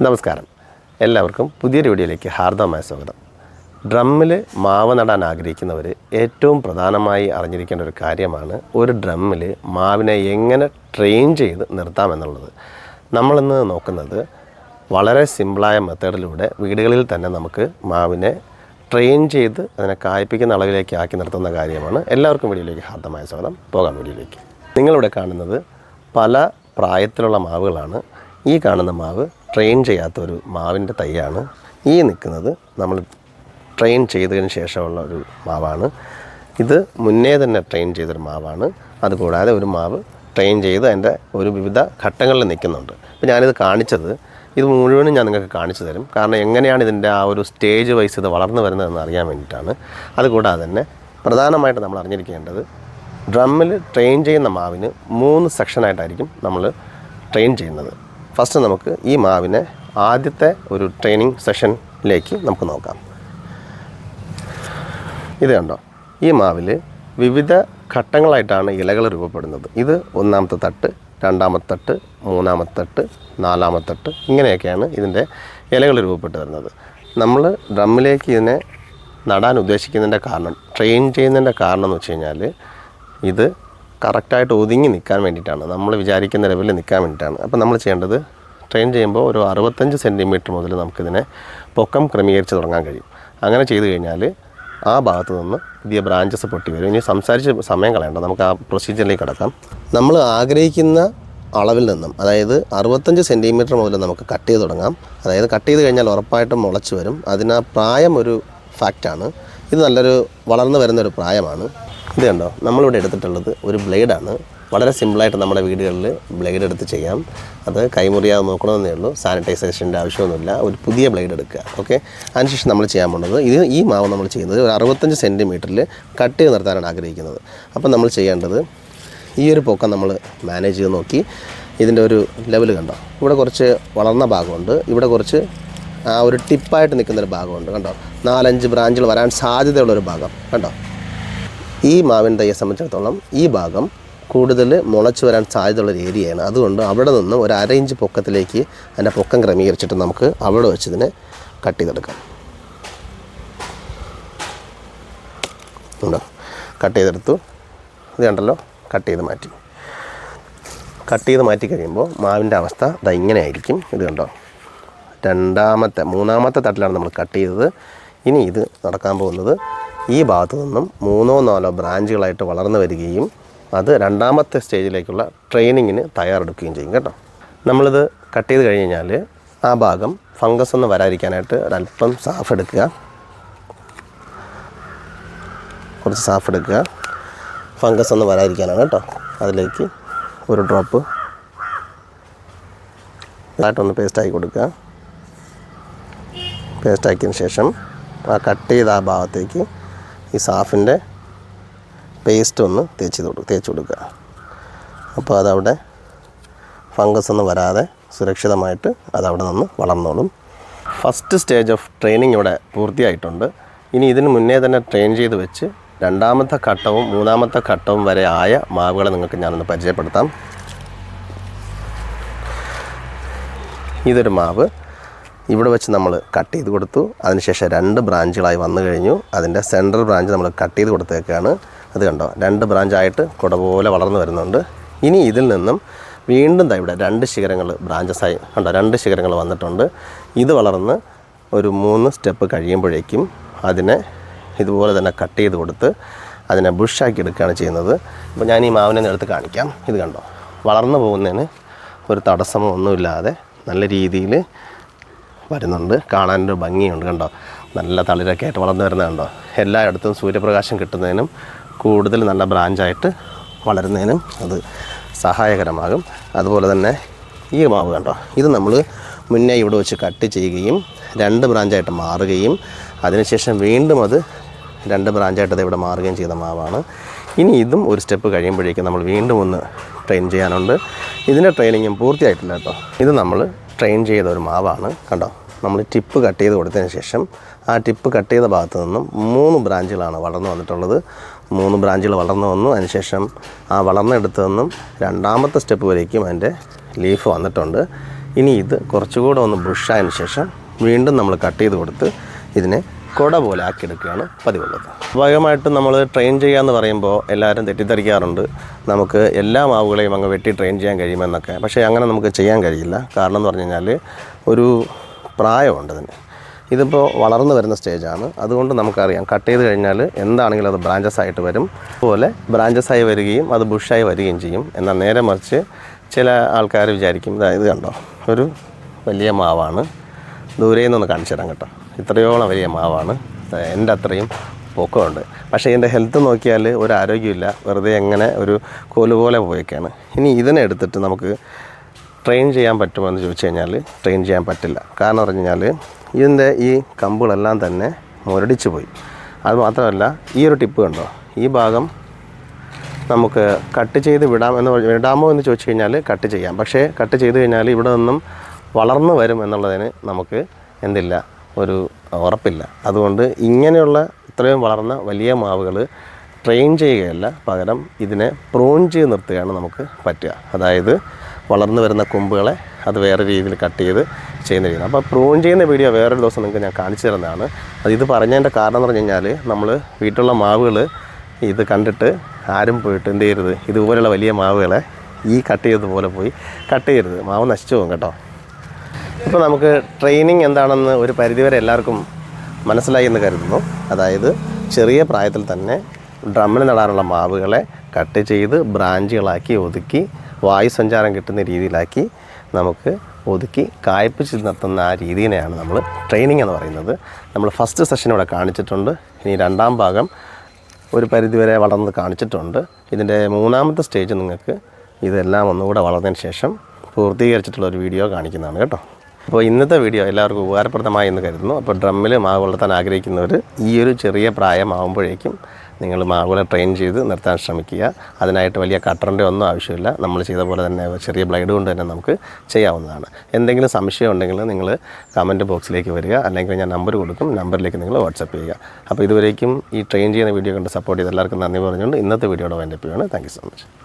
നമസ്കാരം. എല്ലാവർക്കും പുതിയൊരു വീഡിയോയിലേക്ക് ഹാർദമായ സ്വാഗതം. ഡ്രമ്മിൽ മാവ് നടാൻ ആഗ്രഹിക്കുന്നവർ ഏറ്റവും പ്രധാനമായി അറിഞ്ഞിരിക്കേണ്ട ഒരു കാര്യമാണ് ഒരു ഡ്രമ്മിൽ മാവിനെ എങ്ങനെ ട്രെയിൻ ചെയ്ത് നിർത്താമെന്നുള്ളത്. നമ്മളിന്ന് നോക്കുന്നത് വളരെ സിമ്പിളായ മെത്തേഡിലൂടെ വീടുകളിൽ തന്നെ നമുക്ക് മാവിനെ ട്രെയിൻ ചെയ്ത് അതിനെ കായ്പ്പിക്കുന്ന അളവിലേക്ക് ആക്കി നിർത്തുന്ന കാര്യമാണ്. എല്ലാവർക്കും വീഡിയോയിലേക്ക് ഹാർദമായ സ്വാഗതം. പോകാം വീഡിയോയിലേക്ക്. നിങ്ങളിവിടെ കാണുന്നത് പല പ്രായത്തിലുള്ള മാവുകളാണ്. ഈ കാണുന്ന മാവ് ട്രെയിൻ ചെയ്യാത്ത ഒരു മാവിന്റെ തൈയാണ്. ഈ നിൽക്കുന്നത് നമ്മൾ ട്രെയിൻ ചെയ്തതിന് ശേഷമുള്ള ഒരു മാവാണ്. ഇത് മുന്നേ തന്നെ ട്രെയിൻ ചെയ്തൊരു മാവാണ്. അതുകൂടാതെ ഒരു മാവ് ട്രെയിൻ ചെയ്ത് അതിന്റെ ഒരു വിവിധ ഘട്ടങ്ങളിൽ നിൽക്കുന്നുണ്ട്. അപ്പോൾ ഞാനിത് കാണിച്ചത്. ഇത് മുഴുവനും ഞാൻ നിങ്ങൾക്ക് കാണിച്ചു തരും. കാരണം എങ്ങനെയാണ് ഇതിന്റെ ആ ഒരു സ്റ്റേജ് വൈസ് ഇത് വളർന്നു വരുന്നതെന്ന് അറിയാൻ വേണ്ടിയിട്ടാണ്. അതുകൂടാതെ തന്നെ പ്രധാനമായിട്ട് നമ്മൾ അറിഞ്ഞിരിക്കേണ്ടത് ഡ്രമ്മിൽ ട്രെയിൻ ചെയ്യുന്ന മാവിന് മൂന്ന് സെക്ഷനായിട്ടായിരിക്കും നമ്മൾ ട്രെയിൻ ചെയ്യുന്നത്. ഫസ്റ്റ് നമുക്ക് ഈ മാവിനെ ആദ്യത്തെ ഒരു ട്രെയിനിങ് സെഷനിലേക്ക് നമുക്ക് നോക്കാം. ഇത് കണ്ടോ? ഈ മാവിൽ വിവിധ ഘട്ടങ്ങളായിട്ടാണ് ഇലകൾ രൂപപ്പെടുന്നത്. ഇത് ഒന്നാമത്തെ തട്ട് രണ്ടാമത്തെ തട്ട് മൂന്നാമത്തെ തട്ട് നാലാമത്തെ തട്ട് ഇങ്ങനെയൊക്കെയാണ് ഇതിന്റെ ഇലകൾ രൂപപ്പെട്ട് വരുന്നത്. നമ്മൾ ഡ്രമ്മിലേക്ക് ഇതിനെ നടാൻ ഉദ്ദേശിക്കുന്നതിന്റെ കാരണം ട്രെയിൻ ചെയ്യുന്നതിന്റെ കാരണം എന്ന് വെച്ച് കഴിഞ്ഞാൽ ഇത് കറക്റ്റായിട്ട് ഒതുങ്ങി നിൽക്കാൻ വേണ്ടിയിട്ടാണ്. നമ്മൾ വിചാരിക്കുന്ന ലെവലിൽ നിൽക്കാൻ വേണ്ടിയിട്ടാണ്. അപ്പോൾ നമ്മൾ ചെയ്യേണ്ടത് ട്രെയിൻ ചെയ്യുമ്പോൾ ഒരു അറുപത്തഞ്ച് സെന്റിമീറ്റർ മുതൽ നമുക്കിതിനെ പൊക്കം ക്രമീകരിച്ച് തുടങ്ങാൻ കഴിയും. അങ്ങനെ ചെയ്തു കഴിഞ്ഞാൽ ആ ഭാഗത്ത് നിന്ന് പുതിയ ബ്രാഞ്ചസ് പൊട്ടി വരും. ഇനി സംസാരിച്ച് സമയം കളയണ്ട. നമുക്ക് ആ പ്രൊസീജിയറിലേക്ക് കിടക്കാം. നമ്മൾ ആഗ്രഹിക്കുന്ന അളവിൽ നിന്നും അതായത് അറുപത്തഞ്ച് സെന്റിമീറ്റർ മുതൽ നമുക്ക് കട്ട് ചെയ്ത് തുടങ്ങാം. അതായത് കട്ട് ചെയ്ത് കഴിഞ്ഞാൽ ഉറപ്പായിട്ടും മുളച്ച് വരും. അതിന് പ്രായം ഒരു ഫാക്റ്റാണ് ഇത് നല്ലൊരു വളർന്നു വരുന്നൊരു പ്രായമാണ്. ഇത് കണ്ടോ നമ്മളിവിടെ എടുത്തിട്ടുള്ളത് ഒരു ബ്ലേഡാണ്. വളരെ സിമ്പിളായിട്ട് നമ്മുടെ വീടുകളിൽ ബ്ലേഡ് എടുത്ത് ചെയ്യാം. അത് കൈമുറിയാതെ നോക്കണമെന്നേ ഉള്ളൂ. സാനിറ്റൈസേഷന്റെ ആവശ്യമൊന്നുമില്ല. ഒരു പുതിയ ബ്ലേഡ് എടുക്കുക. ഓക്കെ? അതിനുശേഷം നമ്മൾ ചെയ്യാൻ പോകുന്നത് ഇത് ഈ മാവ് നമ്മൾ ചെയ്യുന്നത് ഒരു അറുപത്തഞ്ച് സെന്റിമീറ്ററിൽ കട്ട് ചെയ്ത് നിർത്താനാണ് ആഗ്രഹിക്കുന്നത്. അപ്പം നമ്മൾ ചെയ്യേണ്ടത് ഈ ഒരു പൊക്കം നമ്മൾ മാനേജ് ചെയ്ത് നോക്കി. ഇതിന്റെ ഒരു ലെവൽ കണ്ടോ? ഇവിടെ കുറച്ച് വളർന്ന ഭാഗമുണ്ട്. ഇവിടെ കുറച്ച് ആ ഒരു ടിപ്പായിട്ട് നിൽക്കുന്ന ഒരു ഭാഗമുണ്ട്. കണ്ടോ? നാലഞ്ച് ബ്രാഞ്ചുകൾ വരാൻ സാധ്യതയുള്ള ഒരു ഭാഗം. കണ്ടോ? ഈ മാവിൻ തയ്യെ സംബന്ധിച്ചിടത്തോളം ഈ ഭാഗം കൂടുതൽ മുളച്ചു വരാൻ സാധ്യതയുള്ള ഒരു ഏരിയയാണ്. അതുകൊണ്ട് അവിടെ നിന്ന് ഒരു അര ഇഞ്ച് പൊക്കത്തിലേക്ക് അതിന്റെ പൊക്കം ക്രമീകരിച്ചിട്ട് നമുക്ക് അവിടെ വെച്ച് ഇതിനെ കട്ട് ചെയ്തെടുക്കാം. ഉണ്ടോ? കട്ട് ചെയ്തെടുത്തു. ഇത് കണ്ടല്ലോ? കട്ട് ചെയ്ത് മാറ്റി. കട്ട് ചെയ്ത് മാറ്റി കഴിയുമ്പോൾ മാവിന്റെ അവസ്ഥ ഇതാ ഇങ്ങനെ ആയിരിക്കും ഇത് കണ്ടോ? രണ്ടാമത്തെ മൂന്നാമത്തെ തട്ടിലാണ് നമ്മൾ കട്ട് ചെയ്തത്. ഇനി ഇത് നടക്കാൻ പോകുന്നത് ഈ ഭാഗത്തു നിന്നും മൂന്നോ നാലോ ബ്രാഞ്ചുകളായിട്ട് വളർന്നു വരികയും അത് രണ്ടാമത്തെ സ്റ്റേജിലേക്കുള്ള ട്രെയിനിങ്ങിന് തയ്യാറെടുക്കുകയും ചെയ്യും കേട്ടോ. നമ്മളിത് കട്ട് ചെയ്ത് കഴിഞ്ഞ് കഴിഞ്ഞാൽ ആ ഭാഗം ഫംഗസ് ഒന്നും വരാതിരിക്കാനായിട്ട് ഒരല്പം സാഫ് എടുക്കുക. കുറച്ച് സാഫ് എടുക്കുക. ഫംഗസ് ഒന്നും വരാതിരിക്കാനാണ് കേട്ടോ. അതിലേക്ക് ഒരു ഡ്രോപ്പ് ഇതായിട്ടൊന്ന് പേസ്റ്റാക്കി കൊടുക്കുക. പേസ്റ്റാക്കിയതിന് ശേഷം ആ കട്ട് ചെയ്ത ആ ഭാഗത്തേക്ക് ഈ സാഫിന്റെ പേസ്റ്റ് ഒന്ന് തേച്ച് കൊടുക്കുക തേച്ച് കൊടുക്കുക. അപ്പോൾ അതവിടെ ഫംഗസ് ഒന്നും വരാതെ സുരക്ഷിതമായിട്ട് അതവിടെ നിന്ന് വളർന്നോളും. ഫസ്റ്റ് സ്റ്റേജ് ഓഫ് ട്രെയിനിങ് ഇവിടെ പൂർത്തിയായിട്ടുണ്ട്. ഇനി ഇതിന് മുന്നേ തന്നെ ട്രെയിൻ ചെയ്ത് വെച്ച് രണ്ടാമത്തെ ഘട്ടവും മൂന്നാമത്തെ ഘട്ടവും വരെ ആയ മാവുകളെ നിങ്ങൾക്ക് ഞാനൊന്ന് പരിചയപ്പെടുത്താം. ഇതൊരു മാവ്. ഇവിടെ വെച്ച് നമ്മൾ കട്ട് ചെയ്ത് കൊടുത്തു. അതിനുശേഷം രണ്ട് ബ്രാഞ്ചുകളായി വന്നു കഴിഞ്ഞു. അതിന്റെ സെൻട്രൽ ബ്രാഞ്ച് നമ്മൾ കട്ട് ചെയ്ത് കൊടുത്തേക്കാണ്. അത് കണ്ടോ? രണ്ട് ബ്രാഞ്ചായിട്ട് കുട പോലെ വളർന്നു വരുന്നുണ്ട്. ഇനി ഇതിൽ നിന്നും വീണ്ടും ദാ ഇവിടെ രണ്ട് ശിഖരങ്ങൾ ബ്രാഞ്ചസായി കണ്ടോ? രണ്ട് ശിഖരങ്ങൾ വന്നിട്ടുണ്ട്. ഇത് വളർന്ന് ഒരു മൂന്ന് സ്റ്റെപ്പ് കഴിയുമ്പോഴേക്കും അതിനെ ഇതുപോലെ തന്നെ കട്ട് ചെയ്ത് കൊടുത്ത് അതിനെ ബുഷാക്കി എടുക്കുകയാണ് ചെയ്യുന്നത്. അപ്പോൾ ഞാൻ ഈ മാവിനെ നേരത്ത് കാണിക്കാം. ഇത് കണ്ടോ? വളർന്നു പോകുന്നതിന് ഒരു തടസ്സമോ ഒന്നുമില്ലാതെ നല്ല രീതിയിൽ വരുന്നുണ്ട്. കാണാനൊരു ഭംഗിയുണ്ട് കണ്ടോ? നല്ല തളിരൊക്കെ ആയിട്ട് വളർന്നു വരുന്നത് കണ്ടോ? എല്ലായിടത്തും സൂര്യപ്രകാശം കിട്ടുന്നതിനും കൂടുതൽ നല്ല ബ്രാഞ്ചായിട്ട് വളരുന്നതിനും അത് സഹായകരമാകും. അതുപോലെ തന്നെ ഈ മാവ് കണ്ടോ? ഇത് നമ്മൾ മുന്നേ ഇവിടെ വെച്ച് കട്ട് ചെയ്യുകയും രണ്ട് ബ്രാഞ്ചായിട്ട് മാറുകയും അതിനുശേഷം വീണ്ടും അത് രണ്ട് ബ്രാഞ്ചായിട്ട് അത് ഇവിടെ മാറുകയും ചെയ്ത മാവാണ്. ഇനി ഇതും ഒരു സ്റ്റെപ്പ് കഴിയുമ്പോഴേക്കും നമ്മൾ വീണ്ടും ഒന്ന് ട്രെയിൻ ചെയ്യാനുണ്ട്. ഇതിന്റെ ട്രെയിനിങ്ങും പൂർത്തിയായിട്ടില്ല കേട്ടോ. ഇത് നമ്മൾ ട്രെയിൻ ചെയ്ത ഒരു മാവാണ് കണ്ടോ? നമ്മൾ ടിപ്പ് കട്ട് ചെയ്ത് കൊടുത്തതിന് ശേഷം ആ ടിപ്പ് കട്ട് ചെയ്ത ഭാഗത്ത് നിന്നും മൂന്ന് ബ്രാഞ്ചുകളാണ് വളർന്നു വന്നിട്ടുള്ളത്. മൂന്ന് ബ്രാഞ്ചുകൾ വളർന്നു വന്നു. അതിനുശേഷം ആ വളർന്നെടുത്ത് നിന്നും രണ്ടാമത്തെ സ്റ്റെപ്പ് വരേക്കും അതിന്റെ ലീഫ് വന്നിട്ടുണ്ട്. ഇനി ഇത് കുറച്ചുകൂടെ ഒന്ന് ബുഷായതിനു ശേഷം വീണ്ടും നമ്മൾ കട്ട് ചെയ്ത് കൊടുത്ത് ഇതിനെ കുട പോലെ ആക്കിയെടുക്കുകയാണ് പതിവുള്ളത്. സ്വാഭാവികമായിട്ടും നമ്മൾ ട്രെയിൻ ചെയ്യാന്ന് പറയുമ്പോൾ എല്ലാവരും തെറ്റിദ്ധരിക്കാറുണ്ട്. നമുക്ക് എല്ലാ മാവുകളെയും അങ്ങ് വെട്ടി ട്രെയിൻ ചെയ്യാൻ കഴിയുമെന്നൊക്കെ. പക്ഷേ അങ്ങനെ നമുക്ക് ചെയ്യാൻ കഴിയില്ല. കാരണം എന്ന് പറഞ്ഞു കഴിഞ്ഞാൽ ഒരു പ്രായമുണ്ട് അതിന്. ഇതിപ്പോൾ വളർന്നു വരുന്ന സ്റ്റേജാണ്. അതുകൊണ്ട് നമുക്കറിയാം കട്ട് ചെയ്ത് കഴിഞ്ഞാൽ എന്താണെങ്കിലും അത് ബ്രാഞ്ചസ് ആയിട്ട് വരും. അതുപോലെ ബ്രാഞ്ചസ് ആയി വരികയും അത് ബുഷായി വരികയും ചെയ്യും. എന്നാൽ നേരെ മറിച്ച് ചില ആൾക്കാർ വിചാരിക്കും "ദാ ഇത് കണ്ടോ? ഒരു വലിയ മാവാണ്. ദൂരെ നിന്നൊന്ന് കാണിച്ചു തരാം കേട്ടോ. ഇത്രയോളം വലിയ മാവാണ്. എന്റെ അത്രയും പൊക്കമുണ്ട്. പക്ഷേ ഇതിന്റെ ഹെൽത്ത് നോക്കിയാൽ ഒരു ആരോഗ്യമില്ല വെറുതെ എങ്ങനെ ഒരു കോൽ പോലെ പോയൊക്കെയാണ് ഇനി ഇതിനെടുത്തിട്ട് നമുക്ക് ട്രെയിൻ ചെയ്യാൻ പറ്റുമോ എന്ന് ചോദിച്ചു കഴിഞ്ഞാൽ ട്രെയിൻ ചെയ്യാൻ പറ്റില്ല. കാരണം പറഞ്ഞു കഴിഞ്ഞാൽ ഇതിന്റെ ഈ കമ്പുകളെല്ലാം തന്നെ മുരടിച്ച് പോയി. അത് മാത്രമല്ല ഈ ഒരു ടിപ്പ് കണ്ടോ? ഈ ഭാഗം നമുക്ക് കട്ട് ചെയ്ത് വിടാം എന്ന് വിടാമോ എന്ന് ചോദിച്ചു കഴിഞ്ഞാൽ കട്ട് ചെയ്യാം. പക്ഷേ കട്ട് ചെയ്ത് കഴിഞ്ഞാൽ ഇവിടെ നിന്നും വളർന്നു വരും എന്നുള്ളതിന് നമുക്ക് എന്തില്ല? ഒരു ഉറപ്പില്ല. അതുകൊണ്ട് ഇങ്ങനെയുള്ള ഇത്രയും വളർന്ന വലിയ മാവുകൾ ട്രെയിൻ ചെയ്യുകയല്ല. പകരം ഇതിനെ പ്രോൺ ചെയ്ത് നിർത്തുകയാണ് നമുക്ക് പറ്റുക. അതായത് വളർന്നു വരുന്ന കൊമ്പുകളെ അത് വേറെ രീതിയിൽ കട്ട് ചെയ്ത് ചെയ്യുന്ന രീതി അപ്പോൾ പ്രൂൺ ചെയ്യുന്ന വീഡിയോ വേറൊരു ദിവസം നിങ്ങൾക്ക് ഞാൻ കാണിച്ചു തരുന്നതാണ്. അത് ഇത് പറഞ്ഞതിന്റെ കാരണം എന്ന് പറഞ്ഞു കഴിഞ്ഞാൽ നമ്മൾ വീട്ടിലുള്ള മാവുകൾ ഇത് കണ്ടിട്ട് ആരും പോയിട്ട് എന്ത് ചെയ്യരുത് ഇതുപോലെയുള്ള വലിയ മാവുകളെ ഈ കട്ട് ചെയ്തതുപോലെ പോയി കട്ട് ചെയ്യരുത്. മാവ് നശിച്ചു പോകും കേട്ടോ. ഇപ്പോൾ നമുക്ക് ട്രെയിനിങ് എന്താണെന്ന് ഒരു പരിധിവരെ എല്ലാവർക്കും മനസ്സിലായി എന്ന് കരുതുന്നു. അതായത് ചെറിയ പ്രായത്തിൽ തന്നെ ഡ്രമ്മിൽ നടാനുള്ള മാവുകളെ കട്ട് ചെയ്ത് ബ്രാഞ്ചുകളാക്കി ഒതുക്കി വായു സഞ്ചാരം കിട്ടുന്ന രീതിയിലാക്കി നമുക്ക് ഒതുക്കി കായ്പിച്ച് നിർത്തുന്ന ആ രീതിയിനെയാണ് നമ്മൾ ട്രെയിനിങ് എന്ന് പറയുന്നത്. നമ്മൾ ഫസ്റ്റ് സെഷൻ ഇവിടെ കാണിച്ചിട്ടുണ്ട്. ഇനി രണ്ടാം ഭാഗം ഒരു പരിധിവരെ വളർന്ന് കാണിച്ചിട്ടുണ്ട്. ഇതിന്റെ മൂന്നാമത്തെ സ്റ്റേജ് നിങ്ങൾക്ക് ഇതെല്ലാം ഒന്നുകൂടെ വളർന്നതിന് ശേഷം പൂർത്തീകരിച്ചിട്ടുള്ള ഒരു വീഡിയോ കാണിക്കുന്നതാണ് കേട്ടോ. അപ്പോൾ ഇന്നത്തെ വീഡിയോ എല്ലാവർക്കും ഉപകാരപ്രദമായി എന്ന് കരുതുന്നു. അപ്പോൾ ഡ്രമ്മിൽ മാവ് വളർത്താൻ ആഗ്രഹിക്കുന്നവർ ഈ ഒരു ചെറിയ പ്രായമാകുമ്പോഴേക്കും നിങ്ങൾ മാർബിളെ ട്രെയിൻ ചെയ്ത് നിർത്താൻ ശ്രമിക്കുക. അതിനായിട്ട് വലിയ കട്ടറിന്റെ ഒന്നും ആവശ്യമില്ല. നമ്മൾ ചെയ്ത പോലെ തന്നെ ചെറിയ ബ്ലൈഡ് കൊണ്ട് തന്നെ നമുക്ക് ചെയ്യാവുന്നതാണ്. എന്തെങ്കിലും സംശയം ഉണ്ടെങ്കിൽ നിങ്ങൾ കമന്റ് ബോക്സിലേക്ക് വരിക. അല്ലെങ്കിൽ ഞാൻ നമ്പർ കൊടുക്കും. നമ്പറിലേക്ക് നിങ്ങൾ വാട്സപ്പ് ചെയ്യുക. അപ്പോൾ ഇതുവരേക്കും ഈ ട്രെയിൻ ചെയ്യുന്ന വീഡിയോ കണ്ട് സപ്പോർട്ട് ചെയ്ത് എല്ലാവർക്കും നന്ദി പറഞ്ഞുകൊണ്ട് ഇന്നത്തെ വീഡിയോയുടെ വൈൻഡപ്പ് ചെയ്യുകയാണ് താങ്ക് സോ മച്ച്